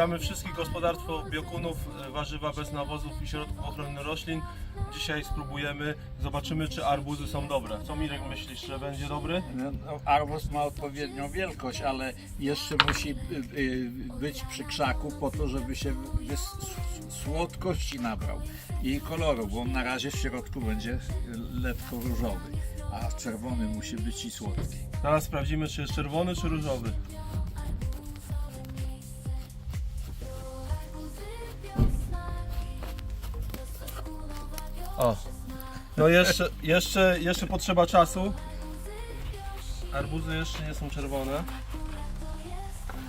Witamy wszystkich gospodarstw biokunów, e, warzywa bez nawozów i środków ochrony roślin. Dzisiaj spróbujemy, zobaczymy czy arbuzy są dobre. Co Mirek myślisz, że będzie dobry? No, arbuz ma odpowiednią wielkość, ale jeszcze musi y, y, być przy krzaku po to, żeby się słodkości nabrał i koloru, bo on na razie w środku będzie lekko różowy, a czerwony musi być i słodki. Teraz sprawdzimy czy jest czerwony czy różowy. O, no jeszcze, jeszcze, jeszcze potrzeba czasu. Arbuzy jeszcze nie są czerwone.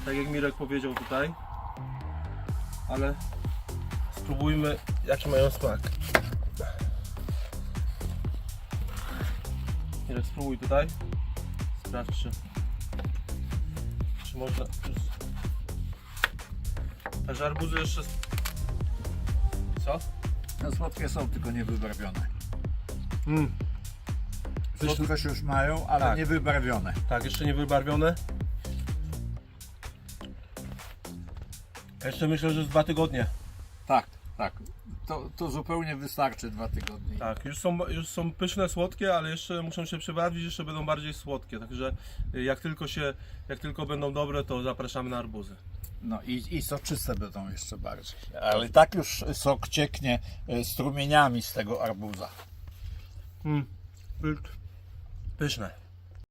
Tak jak Mirek powiedział tutaj. Ale spróbujmy jaki mają smak. Mirek spróbuj tutaj. Sprawdź czy, czy można. Także arbuzy jeszcze. Co? No, słodkie są, tylko niewybarwione. Mm. Słodkość już mają, ale Tak. niewybarwione. Tak, jeszcze nie wybarwione. Jeszcze myślę, że z dwa tygodnie. Tak, tak. To, to zupełnie wystarczy dwa tygodnie. Tak, już są, już są pyszne, słodkie, ale jeszcze muszą się przebarwić, jeszcze będą bardziej słodkie. Także y, jak tylko się, jak tylko będą dobre, to zapraszamy na arbuzy. No i, i soczyste będą jeszcze bardziej. Ale tak już sok cieknie e, strumieniami z tego arbuza. Mm. Pyszne.